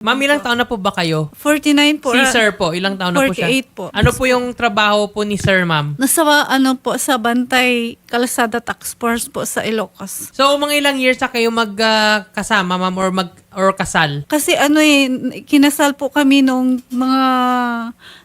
Ma'am, ilang taon na po ba kayo? 49 po. Si sir po, ilang taon na po siya? 48 po. Ano po yung trabaho po ni sir, ma'am? Nasa ano po sa Bantay Kalsada Tax Force po sa Ilocos. So, mga ilang years na kayo magkasama, ma'am, or mag or kasal? Kasi ano eh, kinasal po kami nung mga,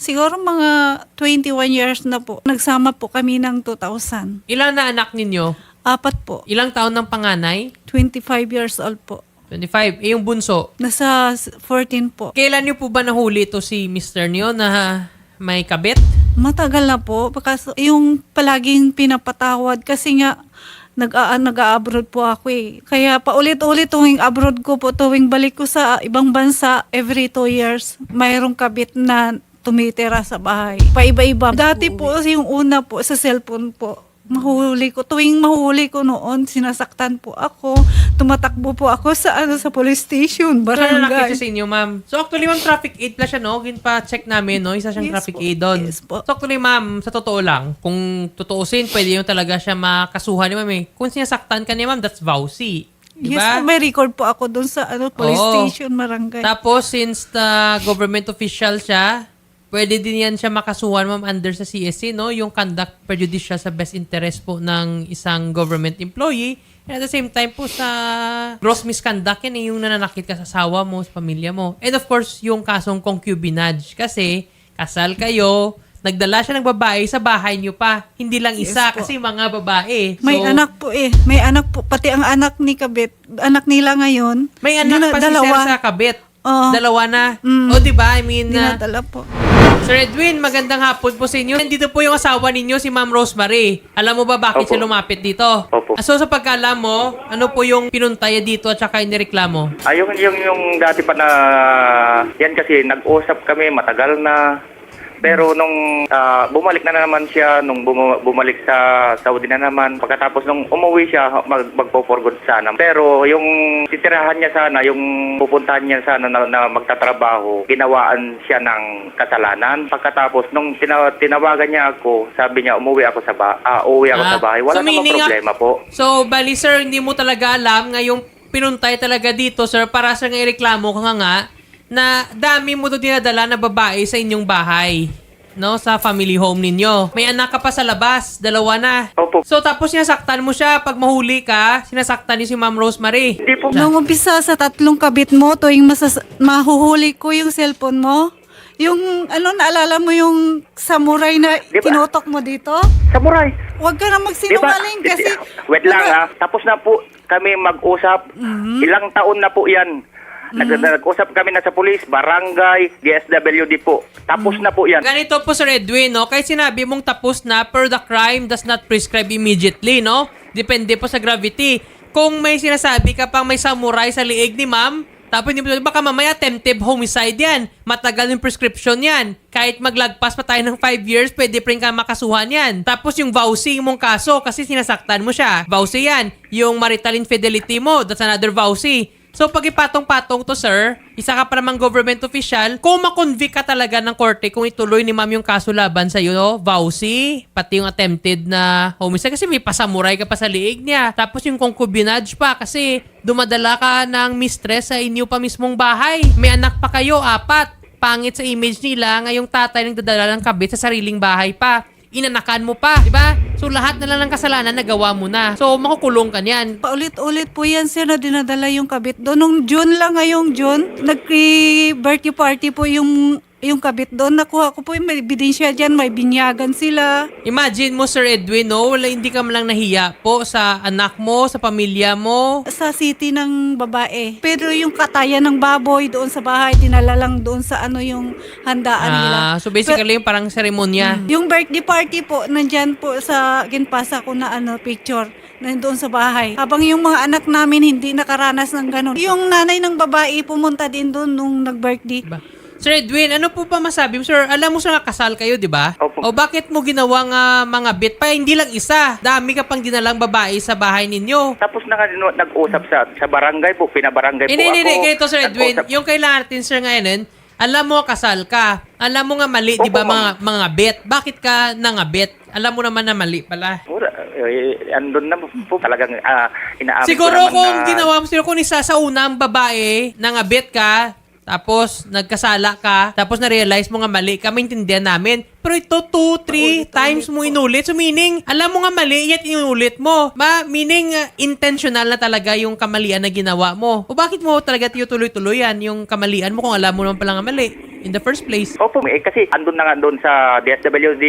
siguro mga 21 years na po. Nagsama po kami ng 2000. Ilan na anak ninyo? Apat po. Ilang taon ng panganay? 25 years old po. 25. Eh, yung bunso? Nasa 14 po. Kailan niyo po ba nahuli to si Mr. niyo na may kabit? Matagal na po. Kasi yung palaging pinapatawad kasi nga nag nag-abroad po ako eh. Kaya paulit-ulit tuwing abroad ko po, tuwing balik ko sa ibang bansa, every two years, mayroong kabit na tumitira sa bahay. Paiba-iba. Dati po, yung una po, sa cellphone po, mahuli ko. Tuwing mahuli ko noon, sinasaktan po ako. Tumatakbo po ako sa ano sa police station, So, ano nakita barangay. sa inyo, ma'am? So, actually, ma'am, traffic aid pala siya, no? Ginpa-check namin, no? Isa siyang Yes traffic po. aid doon. Yes po. So, actually, ma'am, sa totoo lang, kung tutuusin, pwede yung talaga siya makasuhan ni ma'am, eh. Kung sinasaktan ka niya, ma'am, that's vowsy. Yes Diba? may record po ako doon sa ano police Oo. station, barangay. Tapos, since the government official siya, pwede din yan siya makasuhan, ma'am, under sa CSC, no? Yung conduct prejudicial sa best interest po ng isang government employee. And at the same time po sa gross misconduct yan, eh, yung nananakit ka sa asawa mo, sa pamilya mo. And of course, yung kasong concubinage. Kasi, kasal kayo, nagdala siya ng babae sa bahay niyo pa. Hindi lang isa, po. kasi mga babae. May So, anak po eh. May anak po. Pati ang anak ni Kabit, anak nila ngayon. May anak dina- pa si dalawa, Sir sa kabit. Oo. Dalawa na. Mm. O, di ba? I mean, na Dinadala po. Sir Edwin, magandang hapon po sa inyo. Nandito po yung asawa ninyo, si Ma'am Rosemary. Alam mo ba bakit Opo. siya lumapit dito? Opo. Ah, So sa pagkaalam mo, ano po yung pinuntaya dito at saka inireklamo? Ah, yung, yung, yung dati pa na, yan kasi nag-usap kami matagal na. Pero nung ah, bumalik na, naman siya, nung bum- bumalik sa Saudi na naman, pagkatapos nung umuwi siya, mag, magpo-for good sana. Pero yung titirahan niya sana, yung pupuntahan niya sana na, na magtatrabaho, ginawaan siya ng kasalanan. Pagkatapos nung tina- tinawagan niya ako, sabi niya umuwi ako sa ba ah, uuwi ako Ah, sa bahay. Wala so namang meaning, ah, problema po. So, bali sir, hindi mo talaga alam ngayong pinuntay talaga dito, sir, para sa nga ireklamo ka nga nga, na dami mo to dinadala na babae sa inyong bahay. No, sa family home ninyo. May anak ka pa sa labas, dalawa na. Opo. So, tapos sinasaktan mo siya. Pag mahuli ka, sinasaktan niyo si Ma'am Rosemary. Hindi po. Nung umpisa sa tatlong kabit mo, tuwing masas- mahuhuli ko yung cellphone mo, yung ano, naalala mo yung samurai na Di ba? kinutok mo dito? Samurai. Huwag ka na Di ba? magsinungaling kasi... Wait lang ha. Tapos na po kami mag-usap. Mhm. Ilang taon na po yan. Nag- Nag-usap kami na sa police, barangay, DSWD po. Tapos na po yan. Ganito po Sir Edwin, no? Kahit sinabi mong tapos na, per the crime does not prescribe immediately, no? Depende po sa gravity. Kung may sinasabi ka pang may samurai sa liig ni ma'am, tapos hindi mo baka mamaya attempted homicide yan. Matagal yung prescription yan. Kahit maglagpas pa tayo ng 5 years, pwede pa rin ka makasuhan yan. Tapos yung vowsy mong kaso, kasi sinasaktan mo siya. Vowsy yan. Yung marital infidelity mo, that's another vowsy. So pag ipatong-patong to sir, isa ka pa namang government official, kung makonvict ka talaga ng korte kung ituloy ni ma'am yung kaso laban sa iyo, vowsy, pati yung attempted na homicide kasi may pasamuray ka pa sa liig niya. Tapos yung concubinage pa kasi dumadala ka ng mistress sa inyo pa mismong bahay. May anak pa kayo, apat. Pangit sa image nila, ngayong tatay nang dadala ng kabit sa sariling bahay pa. Inanakan mo pa, di ba? So lahat na lang ng kasalanan nagawa mo na. So makukulong ka niyan. Paulit-ulit po yan sir na dinadala yung kabit doon. Nung June lang ngayong June, nag-birthday party po yung yung kabit doon. Nakuha ko po yung may ebidensya dyan, may binyagan sila. Imagine mo, Sir Edwin, no? Wala, hindi ka lang nahiya po sa anak mo, sa pamilya mo. Sa city ng babae. Pero yung katayan ng baboy doon sa bahay, dinala lang doon sa ano yung handaan nila. Ah, so basically, yung parang seremonya. Yung birthday party po, nandyan po sa ginpasa ko na ano, picture nandoon sa bahay. Habang yung mga anak namin hindi nakaranas ng ganun. Yung nanay ng babae pumunta din doon nung nag-birthday. Diba? Sir Edwin, ano po pa masabi mo? Sir, alam mo sa kasal kayo, di ba? Opo. O bakit mo ginawang ah, mga bit pa? Hindi lang isa. Dami ka pang dinalang babae sa bahay ninyo. Tapos na nga no- nag-usap sa sa barangay po, pinabarangay po Hindi, ako. hindi, hindi. Ganito, Sir Edwin. Nag-usap- Yung kailangan natin, Sir, ngayon, alam mo, kasal ka. Alam mo nga mali, di ba, Opo, mga, mga bet? Bakit ka nangabet? Alam mo naman na mali pala. Mura, eh, andun na po talagang ah, inaamin ko Siguro naman kung na- ginawa mo, siguro kung isa sa unang babae, nangabit ka, tapos nagkasala ka, tapos na-realize mo nga mali ka, maintindihan namin. Pero ito, two, three times mo inulit. So meaning, alam mo nga mali, yet inulit mo. Ma, meaning, uh, intentional na talaga yung kamalian na ginawa mo. O bakit mo talaga tinutuloy-tuloy yan, yung kamalian mo kung alam mo naman pala nga mali in the first place? Opo, eh, kasi andun na nga doon sa DSWD,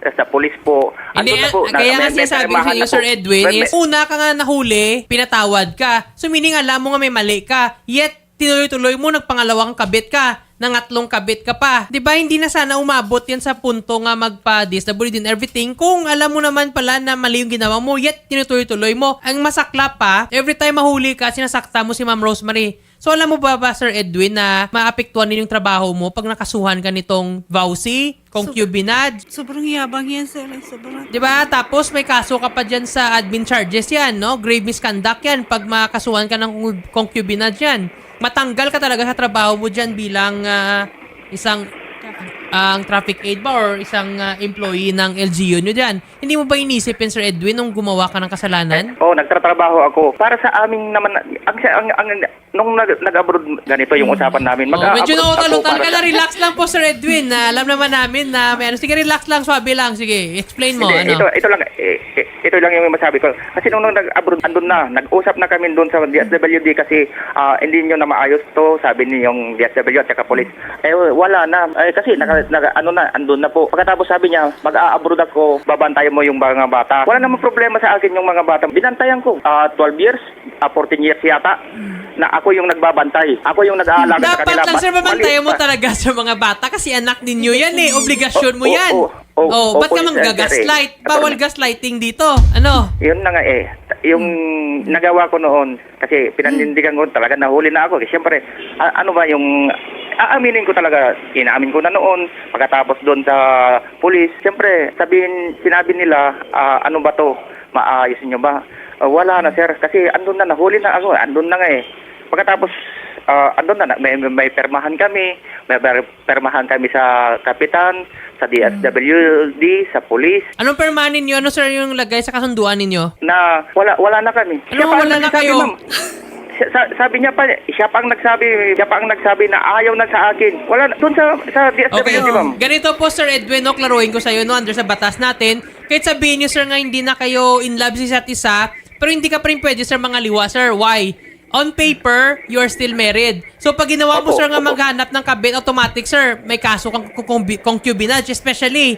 eh, sa police po. Hindi, Andun na po. ah, kaya nga may- may sinasabi ko sa na Sir po. Edwin, May- is una ka nga nahuli, pinatawad ka. So meaning, alam mo nga may mali ka. Yet, tinuloy-tuloy mo, nagpangalawang kabit ka, nangatlong kabit ka pa. ba hindi na sana umabot yan sa punto nga magpa-disability and everything kung alam mo naman pala na mali yung ginawa mo, yet tinutuloy-tuloy mo. Ang masakla pa, every time mahuli ka, sinasakta mo si Ma'am Rosemary. So alam mo ba ba, Sir Edwin, na maapektuhan din yung trabaho mo pag nakasuhan ka nitong vowsy, concubinage, Sobrang yabang yan, sir. Sobrang... 'Di ba? Tapos may kaso ka pa diyan sa admin charges 'yan, no? Grave misconduct 'yan pag makasuhan ka ng concubinage 'yan. Matanggal ka talaga sa trabaho mo diyan bilang ah, isang ang traffic aid ba or isang ah, employee ng LGU nyo dyan. Hindi mo ba inisip yun, Sir Edwin, nung gumawa ka ng kasalanan? Oo, nagtatrabaho ako. Para sa aming naman, ang, ang, ang, nung nag, nag-abroad, ganito yung usapan namin. Oh, medyo ka sa- na. Relax lang po, Sir Edwin. Na alam naman namin na may ano. Sige, relax lang. Swabe lang. Sige, explain mo. Hindi, ano? ito, ito lang, eh, eh, ito lang yung masabi ko. Kasi nung, nung nag-abroad, andun na, nag-usap na kami doon sa DSWD kasi ah, hindi nyo na maayos to, sabi ni yung DSWD at saka police. Eh, wala na. Eh, kasi, naka, naka- ano na, andun na po. Pagkatapos sabi niya, mag-a-abroad ako, babantayan mo yung mga bata. Wala namang problema sa akin yung mga bata. Binantayan ko. Ah, 12 years, ah, 14 years yata, na ako yung nagbabantay. Ako yung nag-aalaga sa Dapat kanila. lang, Mas sir, babantayan mo talaga sa mga bata kasi anak ninyo yan eh. Obligasyon mo Oh, yan. oh, oh, Oh, oh, ba't ka oh, mang sir, gagaslight? sir, eh. Bawal gaslighting dito. Ano? Yun na nga eh. Yung nagawa ko noon, kasi pinanindigan ko talaga, nahuli na ako. Kasi siyempre, ano ba yung, aaminin ko talaga, inaamin ko na noon, pagkatapos doon sa pulis, siyempre, sabihin, sinabi nila, ah, ano ba to, maayos niyo ba? Ah, wala na sir, kasi andun na, nahuli na ako, andun na nga eh. Pagkatapos, ah, andun na, may, may permahan kami, may per- permahan kami sa kapitan, sa DSWD, sa pulis, Anong permanin ninyo? Ano, sir, yung lagay sa kasunduan ninyo? na wala wala na kami. Ano, pa ang wala na kayo? ma'am. Sa- sabi niya pa, siya pa ang nagsabi, siya pa ang nagsabi na ayaw na sa akin. Wala na, doon sa, sa Okay. DSWD, ma'am. Ganito po, Sir Edwin, no, klaruhin ko sa'yo, no, under sa batas natin. Kahit sabihin niyo, sir, nga hindi na kayo in love sa isa't isa, pero hindi ka pa rin pwede, sir, mga liwa, sir. Why? On paper, you are still married. So, pag ginawa mo, Opo, sir, nga opo. maghanap ng kabit, automatic, sir, may kaso kang concub- concubinage, especially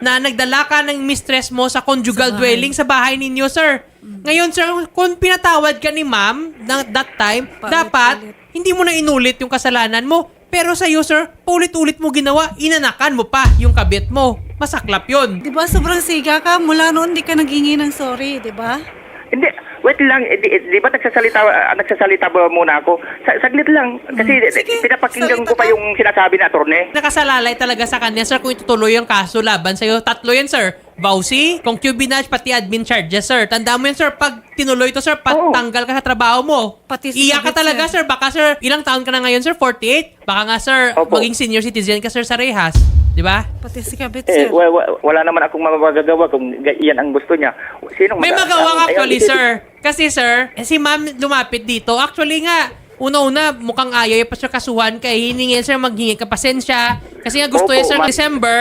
na nagdala ka ng mistress mo sa conjugal dwelling sa bahay ninyo, sir. Ngayon, sir, kung pinatawad ka ni ma'am na that time, Paulit-ulit. dapat hindi mo na inulit yung kasalanan mo. Pero sa iyo, sir, paulit-ulit mo ginawa, inanakan mo pa yung kabit mo. Masaklap yun. Di ba sobrang siga ka? Mula noon di ka naghingi ng sorry, di ba? Hindi, wait lang, eh, di, di ba nagsasalita, ah, nagsasalita ba muna ako? Sa, saglit lang, kasi Hmm. Sige, pinapakinggan ko pa ka. yung sinasabi na attorney. Nakasalalay talaga sa kanya, sir, kung itutuloy yung kaso laban sa'yo. Tatlo yan, sir. Vowsy, concubinage, pati admin charges, sir. Tandaan mo yan, sir. Pag tinuloy to, sir, patanggal ka sa trabaho mo. Pati sa Iyak ka talaga, sir. sir. Baka, sir, ilang taon ka na ngayon, sir? 48? Baka nga, sir, Opo. maging senior citizen ka, sir, sa rehas. Di ba? Pati si Kabit, Eh, sir. wa- wa- wala naman akong magagawa kung ga- iyan ang gusto niya. Sino May mag- magawa ka actually, sir. Kasi, sir, eh, si ma'am lumapit dito. Actually nga, una-una, mukhang ayaw pa sir kasuhan kay hiningi sir maghingi ka pasensya. Kasi nga gusto Opo, niya sir ma'am. December,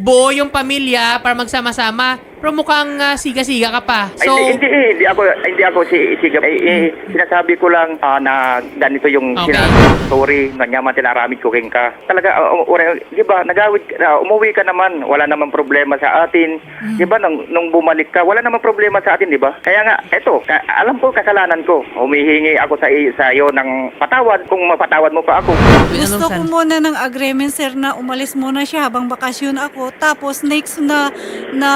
buo yung pamilya para magsama-sama. Pero mukhang ah, siga-siga ka pa. Ay, So, hindi, hindi, hindi ako hindi ako si si eh, eh, sinasabi ko lang ah, na ganito yung Okay. sinabi story na nyaman tinaramid ko king ka. Talaga uh, uh, di ba nagawid uh, umuwi ka naman, wala namang problema sa atin. Di ba nung, nung bumalik ka, wala namang problema sa atin, di ba? Kaya nga eto, ka- alam ko kasalanan ko. Humihingi ako sa i- sa iyo ng patawad kung mapatawad mo pa ako. Gusto ko muna ng agreement, sir, na umalis muna siya habang bakasyon ako. Tapos next na na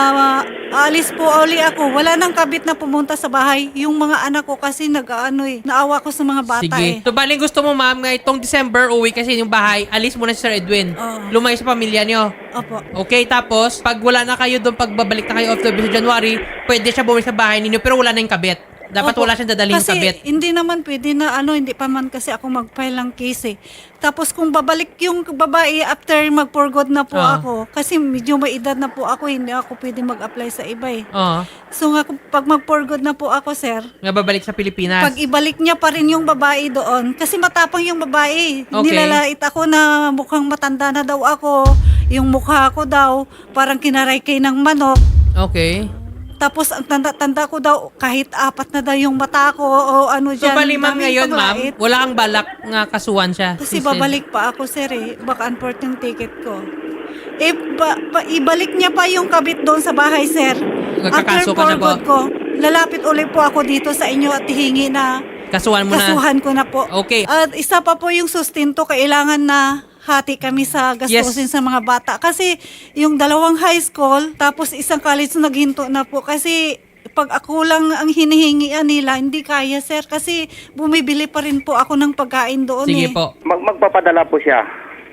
alis po uli ako. Wala nang kabit na pumunta sa bahay. Yung mga anak ko kasi nag-ano eh. Naawa ko sa mga bata Sige. eh. So, baling gusto mo, ma'am, nga itong December, uwi kasi yung bahay, alis muna si Sir Edwin. Oo. Lumayo sa pamilya niyo. Opo. Okay, tapos, pag wala na kayo doon, pagbabalik na kayo of the sa January, pwede siya bumalik sa bahay ninyo, pero wala na yung kabit. Dapat Opo. wala siyang dadalhin kasi kabit. hindi naman pwede na ano, hindi pa man kasi ako mag-file ng case eh. Tapos kung babalik yung babae after mag-for good na po Ah. ako, kasi medyo may edad na po ako, hindi ako pwede mag-apply sa iba eh. Oo. So nga, kung pag mag-for good na po ako, sir, Nga babalik sa Pilipinas. pag ibalik niya pa rin yung babae doon, kasi matapang yung babae. Okay. Nilalait ako na mukhang matanda na daw ako, yung mukha ko daw, parang kinaray kay ng manok. okay. Tapos ang tanda-tanda ko daw, kahit apat na daw yung mata ko o ano So dyan. bali ma'am daming ngayon ma'am, paglait. wala kang balak nga kasuhan siya. Kasi babalik pa ako sir eh. Baka unport yung ticket ko. Eh, ba, ba- ibalik niya pa yung kabit doon sa bahay, sir. Magkakaso ka na po? forward ko, lalapit ulit po ako dito sa inyo at hihingi na Kasuhan mo na. kasuhan ko na po. Okay. At isa pa po yung sustento, kailangan na hati kami sa gastusin sa mga bata. Kasi yung dalawang high school, tapos isang college na naghinto na po. Kasi pag ako lang ang hinihingian nila, hindi kaya sir. Kasi bumibili pa rin po ako ng pagkain doon Sige eh. po. Mag magpapadala po siya.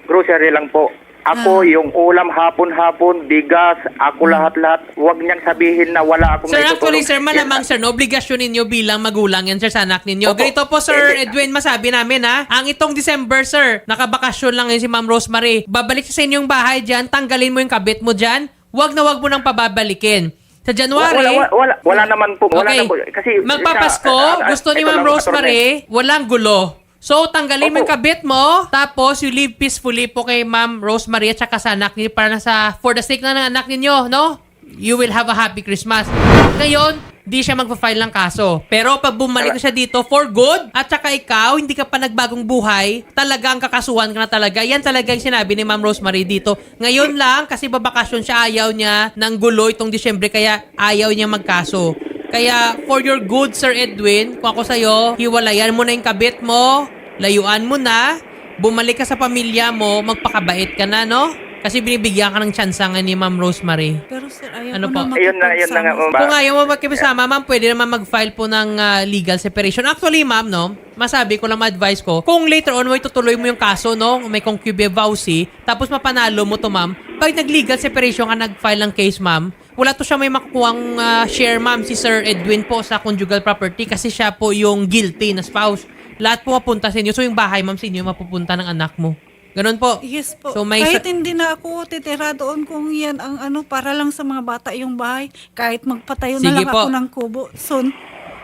Grocery lang po. Ako, yung ulam hapon-hapon, bigas, ako lahat-lahat. Huwag niyang sabihin na wala akong Sir, actually, sir, malamang, sir, no, obligasyon ninyo bilang magulang yan, sir, sa anak ninyo. Opo. Ganito po, Sir Edwin, masabi namin, ha? Ang itong December, sir, nakabakasyon lang yun si Ma'am Rosemary. Babalik siya sa inyong bahay dyan, tanggalin mo yung kabit mo dyan, wag na wag mo nang pababalikin. Sa January, Wala, wala, wala, wala naman po. Wala okay, na po. Kasi, magpapasko, sa- ah, ah, gusto ni Ma'am Rosemary, walang gulo. So, tanggalin mo yung kabit mo, tapos you live peacefully po kay Ma'am Rosemary at saka sa anak niyo para sa, for the sake na ng anak ninyo, no? You will have a happy Christmas. Ngayon, di siya magpa-file ng kaso. Pero pag bumalik siya dito for good, at saka ikaw, hindi ka pa nagbagong buhay, talagang kakasuhan ka na talaga. Yan talaga yung sinabi ni Ma'am Rosemary dito. Ngayon lang, kasi babakasyon siya, ayaw niya ng gulo itong Disyembre, kaya ayaw niya magkaso. Kaya, for your good, Sir Edwin, kung ako sa'yo, hiwalayan mo na yung kabit mo, layuan mo na, bumalik ka sa pamilya mo, magpakabait ka na, no? Kasi binibigyan ka ng tsansa nga ni Ma'am Rosemary. Pero sir, ayaw Ano po? na Ayun na, ayun na nga, makipagsama. ma'am. Kung ayaw mo magkibisama, ma'am, pwede naman mag-file po ng ah, legal separation. Actually, ma'am, no, masabi ko lang ma-advise ko, kung later on mo itutuloy mo yung kaso, no, may concubinage, tapos mapanalo mo to, ma'am, pag nag-legal separation ka, nag-file ng case, ma'am, wala to siya may makukuhang ah, share, ma'am, si Sir Edwin po sa conjugal property kasi siya po yung guilty na spouse. Lahat po mapunta sa inyo. So, yung bahay, ma'am, sa inyo mapupunta ng anak mo. Ganon po. Yes po. So, may kahit hindi na ako titira doon kung yan ang ano, para lang sa mga bata yung bahay. Kahit magpatayo na Sige lang po. ako ng kubo. Soon.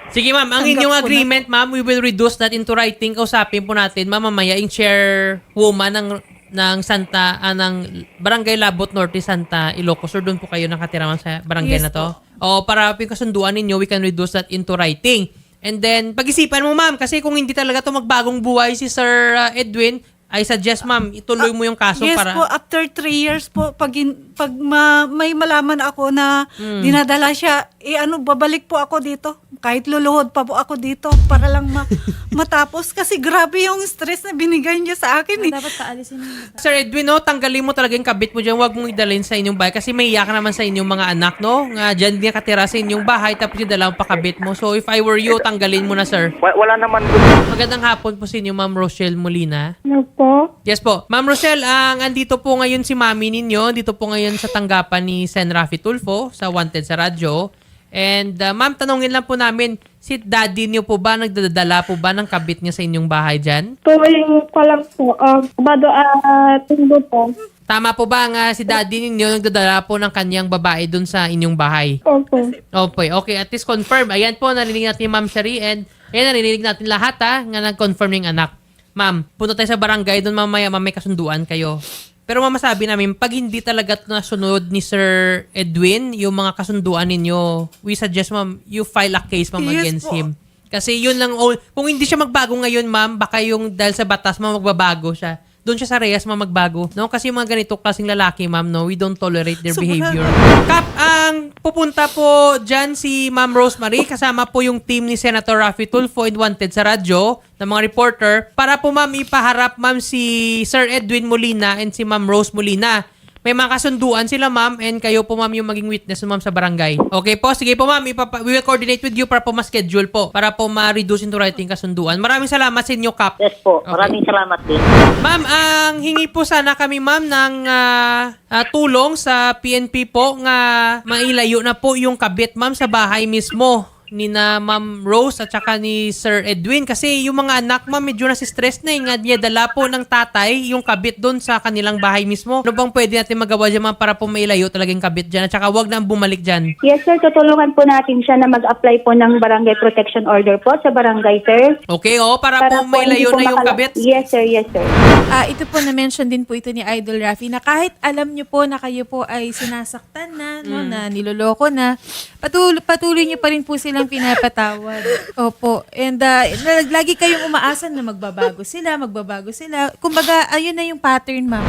Sige ma'am, ang Tanggap inyong ko na. agreement ma'am, we will reduce that into writing. Kausapin po natin ma'am mamaya yung chairwoman ng ng Santa ah, ng Barangay Labot Norte Santa Ilocos Sur doon po kayo nakatira ma'am sa barangay Yes na to. O para po yung kasunduan ninyo, we can reduce that into writing. And then pag-isipan mo ma'am kasi kung hindi talaga to magbagong buhay si Sir ah, Edwin, I suggest ma'am ituloy mo yung kaso yes para po, after three years po, pag, in- pag ma- may malaman ako na Hmm. dinadala siya, eh ano, babalik po ako dito. Kahit luluhod pa po ako dito para lang ma- matapos. Kasi grabe yung stress na binigay niya sa akin. Eh. Dapat paalisin mo. Sir Edwin, no, tanggalin mo talaga yung kabit mo dyan. Huwag mong idalhin sa inyong bahay kasi may iyak naman sa inyong mga anak, no? Nga dyan din katira sa inyong bahay tapos yung dalawang pakabit mo. So, if I were you, tanggalin mo na, sir. Wa- Wala naman po. Magandang hapon po sa inyo, Ma'am Rochelle Molina. Ano po? Yes po. Ma'am Rochelle, ang andito po ngayon si mami ninyo. Dito po ngayon sa tanggapan ni Sen Rafi Tulfo sa Wanted sa Radyo. And uh, ma'am, tanongin lang po namin, si daddy niyo po ba, nagdadala po ba ng kabit niya sa inyong bahay dyan? Tuwing ko lang po. Um, Sabado at Linggo po. Tama po ba nga si daddy ninyo nagdadala po ng kanyang babae dun sa inyong bahay? Opo. Okay, okay. At least confirm. Ayan po, narinig natin ni Ma'am Shari and ayan, narinig natin lahat ha, nga nag-confirm ng anak. Ma'am, punta tayo sa barangay, doon mamaya mamay kasunduan kayo. Pero mama sabi namin, pag hindi talaga nasunod ni Sir Edwin, yung mga kasunduan ninyo, we suggest ma'am, you file a case ma'am Yes against po. him. Kasi yun lang, kung hindi siya magbago ngayon ma'am, baka yung dahil sa batas ma'am, magbabago siya. Doon siya sa Reyes ma'am magbago. No? Kasi yung mga ganito klaseng lalaki ma'am, no, we don't tolerate their Sobra. behavior. Kap, ang pupunta po dyan si Ma'am Rosemary kasama po yung team ni Senator Raffy Tulfo and Wanted sa radyo ng mga reporter para po ma'am ipaharap ma'am si Sir Edwin Molina and si Ma'am Rose Molina. May mga kasunduan sila ma'am and kayo po ma'am yung maging witness ma'am sa barangay. Okay po? Sige po ma'am, ipapa- we will coordinate with you para po ma-schedule po para po ma-reduce into writing kasunduan. Maraming salamat sa inyo, Kap. Yes po, Okay. maraming salamat din. Ma'am, ang hingi po sana kami ma'am ng ah, ah, tulong sa PNP po nga mailayo na po yung kabit ma'am sa bahay mismo ni na Ma'am Rose at saka ni Sir Edwin kasi yung mga anak ma'am medyo nasi-stress na eh. Nga niya dala po ng tatay yung kabit doon sa kanilang bahay mismo. Ano bang pwede natin magawa dyan ma'am para po mailayo talaga yung kabit dyan at saka wag na bumalik dyan? Yes, sir. Tutulungan po natin siya na mag-apply po ng barangay protection order po sa barangay, sir. Okay, oh, para, po mailayo hindi po na yung kabit. Yes, sir. Yes, sir. Ah, ito po na-mention din po ito ni Idol Rafi na kahit alam nyo po na kayo po ay sinasaktan na, no, na niloloko na, patuloy, patuloy nyo pa rin po silang pinapatawad. Opo. And lag- lagi kayong umaasa na magbabago sila, magbabago sila. Kumbaga, ayun na yung pattern, ma'am.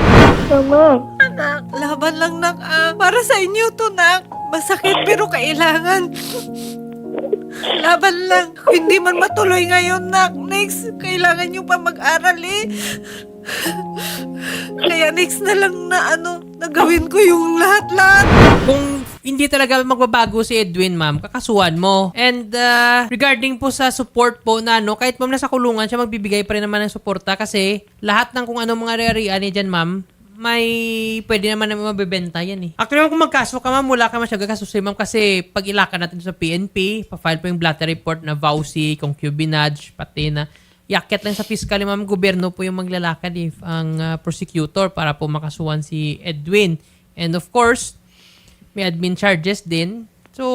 Tama. Anak, laban lang nak. ah. para sa inyo to nak. Masakit pero kailangan. Laban lang. Kung hindi man matuloy ngayon nak. Next, kailangan nyo pa mag-aral eh. Kaya next na lang na ano, nagawin ko yung lahat-lahat. Kung hindi talaga magbabago si Edwin, ma'am, kakasuhan mo. And uh, regarding po sa support po na, no, kahit ma'am nasa kulungan, siya magbibigay pa rin naman ng suporta kasi lahat ng kung anong mga rarian niya dyan, ma'am, may pwede naman naman mabibenta yan eh. Actually, kung magkaso ka, ma'am, wala ka masyado kasusin, ma'am, kasi pag ilakan natin sa PNP, pa-file po yung blatter report na vowsy, concubinage, pati na yakyat lang sa fiscal, ma'am, gobyerno po yung maglalakad eh, ang uh, prosecutor para po makasuhan si Edwin. And of course, may admin charges din. So,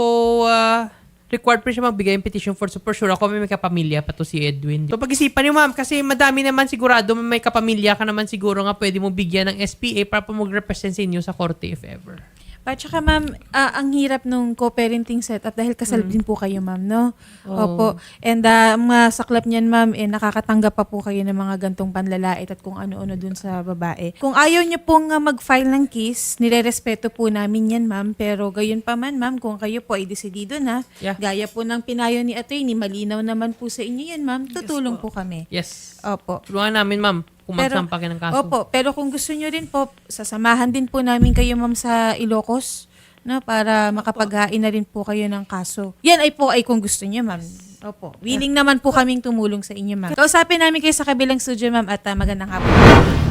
uh, required pa siya magbigay ng petition for support. Sure ako may, may kapamilya pa to si Edwin. So, pag-isipan niyo ma'am, kasi madami naman sigurado may kapamilya ka naman siguro nga pwede mo bigyan ng SPA para po mag-represent sa inyo sa korte if ever. At saka ma'am, ah, ang hirap nung co-parenting setup dahil kasal din po kayo ma'am, no? Opo. And uh, masaklap niyan ma'am, eh, nakakatanggap pa po kayo ng mga gantong panlalait at kung ano-ano dun sa babae. Kung ayaw niyo pong ah, mag-file ng case, nirerespeto po namin yan ma'am. Pero gayon pa man ma'am, kung kayo po ay desidido na, Yeah. gaya po ng pinayo ni attorney, malinaw naman po sa inyo yan ma'am, tutulong po. kami. Yes. Opo. Tulungan namin ma'am kung magsampa kayo ng kaso. Opo, pero kung gusto nyo rin po, sasamahan din po namin kayo ma'am sa Ilocos, no, para makapaghain na rin po kayo ng kaso. Yan ay po ay kung gusto nyo ma'am. Opo. Willing naman po kaming tumulong sa inyo ma'am. Kausapin namin kayo sa kabilang studio ma'am at ah, magandang hapon.